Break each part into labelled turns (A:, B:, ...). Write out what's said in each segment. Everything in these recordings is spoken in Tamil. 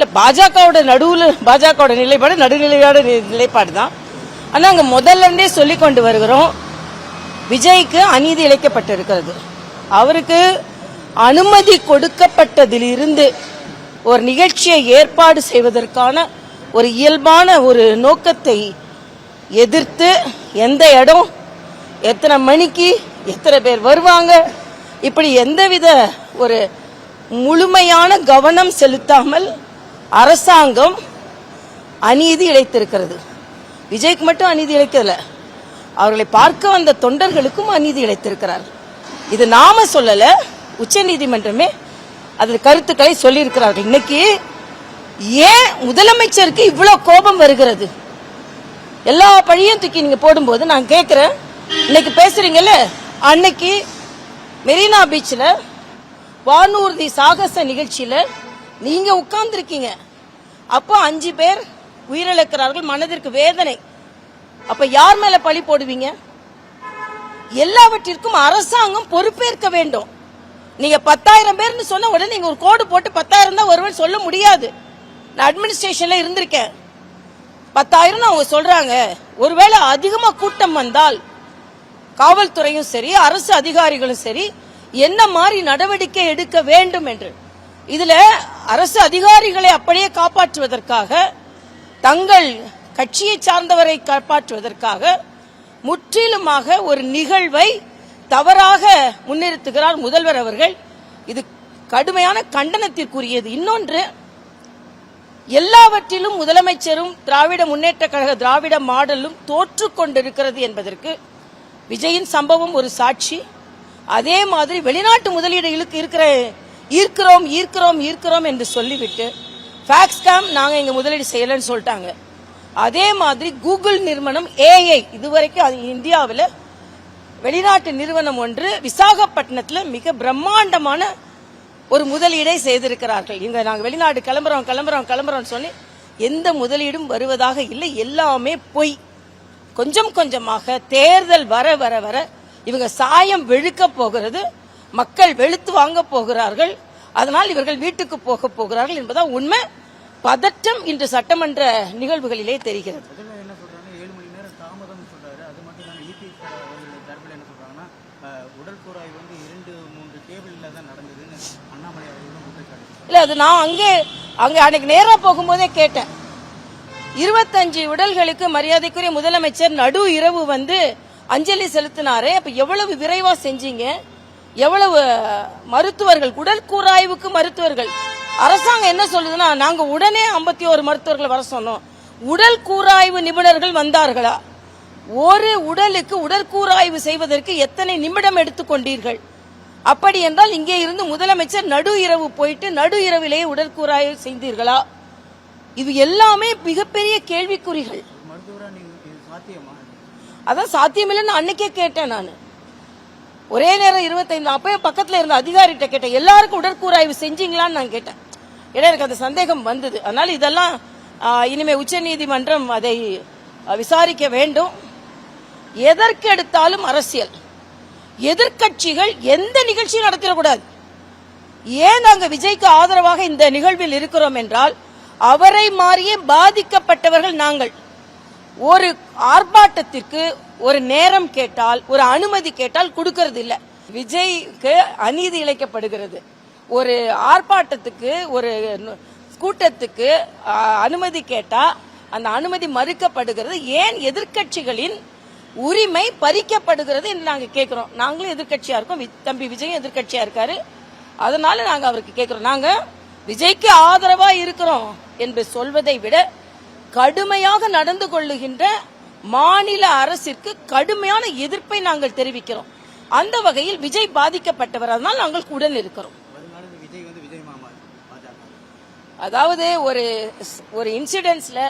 A: இல்லை பாஜகவோட நடுவில் பாஜகவோட நிலைப்பாடு நடுநிலையோட நி- நிலைப்பாடு தான். ஆனால் நாங்கள் முதல்லருந்தே சொல்லி கொண்டு வருகிறோம் விஜய்க்கு அநீதி இழைக்கப்பட்டிருக்கிறது. அவருக்கு அனுமதி கொடுக்கப்பட்டதிலிருந்து ஒரு நிகழ்ச்சியை ஏற்பாடு செய்வதற்கான ஒரு இயல்பான ஒரு நோக்கத்தை எதிர்த்து எந்த இடம் எத்தனை மணிக்கு எத்தனை பேர் வருவாங்க இப்படி எந்தவித ஒரு முழுமையான கவனம் செலுத்தாமல் அரசாங்கம் அநீதி இழைத்திருக்கிறது. விஜய்க்கு மட்டும் அநீதி இழைக்கல. அவர்களை பார்க்க வந்த தொண்டர்களுக்கும் அநீதி இழைத்திருக்கிறார். இது நாம சொல்லல உச்சநீதிமன்றமே அதில் கருத்துக்களை சொல்லியிருக்கிறார்கள். இன்னைக்கு ஏன் முதலமைச்சருக்கு இவ்வளவு கோபம் வருகிறது? எல்லா பழியும் தூக்கி நீங்க போடும்போது நான் கேட்கிறேன் இன்னைக்கு பேசுறீங்கல்ல அன்னைக்கு மெரினா பீச்ல வானூர்தி சாகச நிகழ்ச்சியில நீங்க உட்கார்ந்துருக்கீங்க. அப்போ அஞ்சு பேர் உயிரிழக்கிறார்கள் மனதிற்கு வேதனை. அப்ப யார் மேல பழி போடுவீங்க? எல்லாவற்றிற்கும் அரசாங்கம் பொறுப்பேற்க வேண்டும். நீங்க பத்தாயிரம் பேர்னு சொன்ன உடனே நீங்க ஒரு கோடு போட்டு பத்தாயிரம் தான் வருவேன் சொல்ல முடியாது. நான் அட்மினிஸ்ட்ரேஷன்ல இருந்திருக்கேன். பத்தாயிரம் அவங்க சொல்றாங்க. ஒருவேளை அதிகமா கூட்டம் வந்தால் காவல்துறையும் சரி அரசு அதிகாரிகளும் சரி என்ன மாதிரி நடவடிக்கை எடுக்க வேண்டும் என்று. இதுல அரசு அதிகாரிகளை அப்படியே காப்பாற்றுவதற்காக தங்கள் கட்சியை சார்ந்தவரை காப்பாற்றுவதற்காக முற்றிலுமாக ஒரு நிகழ்வை தவறாக முன்னிறுத்துகிறார் முதல்வர் அவர்கள். இது கடுமையான கண்டனத்திற்குரியது. இன்னொன்று எல்லாவற்றிலும் முதலமைச்சரும் திராவிட முன்னேற்ற கழக திராவிட மாடலும் தோற்று கொண்டிருக்கிறது என்பதற்கு விஜயின் சம்பவம் ஒரு சாட்சி. அதே மாதிரி வெளிநாட்டு முதலீடுகளுக்கு இருக்கிற ஈர்க்கிறோம் ஈர்க்கிறோம் ஈர்க்கிறோம் என்று சொல்லிவிட்டு ஃபேக்ஸ்காம் நாங்கள் இங்கே முதலீடு செய்யலைன்னு சொல்லிட்டாங்க. அதே மாதிரி கூகுள் நிறுவனம் ஏஐ இதுவரைக்கும் அது இந்தியாவில் வெளிநாட்டு நிறுவனம் ஒன்று விசாகப்பட்டினத்தில் மிக பிரம்மாண்டமான ஒரு முதலீடை செய்திருக்கிறார்கள். இந்த நாங்கள் வெளிநாடு கிளம்புறோம் கிளம்புறோம் கிளம்புறோம் சொல்லி எந்த முதலீடும் வருவதாக இல்லை. எல்லாமே பொய். கொஞ்சம் கொஞ்சமாக தேர்தல் வர வர வர இவங்க சாயம் வெழுக்க போகிறது. மக்கள் வெளுத்து வாங்க போகிறார்கள். அதனால் இவர்கள் வீட்டுக்கு போக போகிறார்கள் என்பதான் உண்மை. பதற்றம் இன்று சட்டமன்ற நிகழ்வுகளிலே தெரிகிறது.
B: குற்றச்சாட்டு
A: இல்ல அது நான் அங்கே அங்க அன்னைக்கு நேரா போகும்போதே கேட்டேன். இருபத்தஞ்சு உடல்களுக்கு மரியாதைக்குரிய முதலமைச்சர் நடு இரவு வந்து அஞ்சலி செலுத்தினாரே. அப்ப எவ்வளவு விரைவா செஞ்சீங்க? எவ்வளவு மருத்துவர்கள் உடல் கூராய்வுக்கு மருத்துவர்கள். அரசாங்கம் என்ன சொல்லுதுன்னா நாங்க உடனே ஐம்பத்தி ஒரு மருத்துவர்களை வர சொன்னோம். உடல் கூராய்வு நிபுணர்கள் வந்தார்களா? ஒரு உடலுக்கு உடற்கூராய்வு செய்வதற்கு எத்தனை நிமிடம் எடுத்துக்கொண்டீர்கள் அப்படி என்றால் இங்கே இருந்து முதலமைச்சர் நடு இரவு போயிட்டு நடு இரவிலேயே உடற்கூராய்வு செய்தீர்களா? இது எல்லாமே மிகப்பெரிய கேள்விக்குறிகள். அதான் சாத்தியமில்லைன்னு அன்னைக்கே கேட்டேன் நான். ஒரே நேரம் இருபத்தைந்து அப்பவே பக்கத்தில் இருந்த அதிகாரிகிட்ட கேட்டேன் எல்லாருக்கும் உடற்கூராய்வு செஞ்சீங்களான்னு நான் கேட்டேன். ஏன்னா எனக்கு அந்த சந்தேகம் வந்தது. அதனால் இதெல்லாம் இனிமேல் இனிமே உச்சநீதிமன்றம் அதை விசாரிக்க வேண்டும். எதற்கு எடுத்தாலும் அரசியல். எதிர்க்கட்சிகள் எந்த நிகழ்ச்சியும் நடத்திடக்கூடாது. ஏன் நாங்கள் விஜய்க்கு ஆதரவாக இந்த நிகழ்வில் இருக்கிறோம் என்றால் அவரை மாறியே பாதிக்கப்பட்டவர்கள் நாங்கள். ஒரு ஆர்ப்பாட்டத்திற்கு ஒரு நேரம் கேட்டால் ஒரு அனுமதி கேட்டால் கொடுக்கறது இல்லை விஜய்க்கு அநீதி இழைக்கப்படுகிறது. ஒரு ஆர்ப்பாட்டத்துக்கு ஒரு கூட்டத்துக்கு அனுமதி கேட்டா அந்த அனுமதி மறுக்கப்படுகிறது. ஏன் எதிர்க்கட்சிகளின் உரிமை பறிக்கப்படுகிறது என்று நாங்க கேட்கிறோம். நாங்களும் எதிர்கட்சியா இருக்கோம். வி- தம்பி விஜயும் எதிர்கட்சியா இருக்காரு. அதனால நாங்க அவருக்கு கேட்கிறோம். நாங்க விஜய்க்கு ஆதரவா இருக்கிறோம் என்று சொல்வதை விட கடுமையாக நடந்து கொள்ளுகின்ற மாநில அரசிற்கு கடுமையான எதிர்ப்பை நாங்கள் தெரிவிக்கிறோம். அந்த வகையில் விஜய் பாதிக்கப்பட்டவர் அதனால் நாங்கள் உடன் இருக்கிறோம். அதாவது ஒரு ஒரு இன்சிடென்ட்ஸ்ல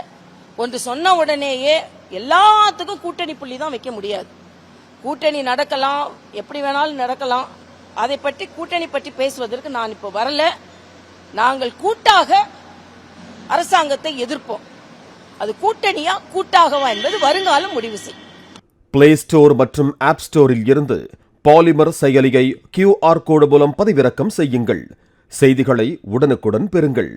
A: ஒன்று சொன்ன உடனேயே எல்லாத்துக்கும் கூட்டணி புள்ளி தான் வைக்க முடியாது. கூட்டணி நடக்கலாம் எப்படி வேணாலும் நடக்கலாம். அதை பற்றி கூட்டணி பற்றி பேசுவதற்கு நான் இப்போ வரல. நாங்கள் கூட்டாக அரசாங்கத்தை எதிர்ப்போம். அது கூட்டணியா கூட்டாகவா என்பது வருங்காலம் முடிவு செய்யும்
C: பிளே ஸ்டோர் மற்றும் ஆப் ஸ்டோரில் இருந்து பாலிமர் செயலியை கியூஆர் கோடு மூலம் பதிவிறக்கம் செய்யுங்கள். செய்திகளை உடனுக்குடன் பெறுங்கள்.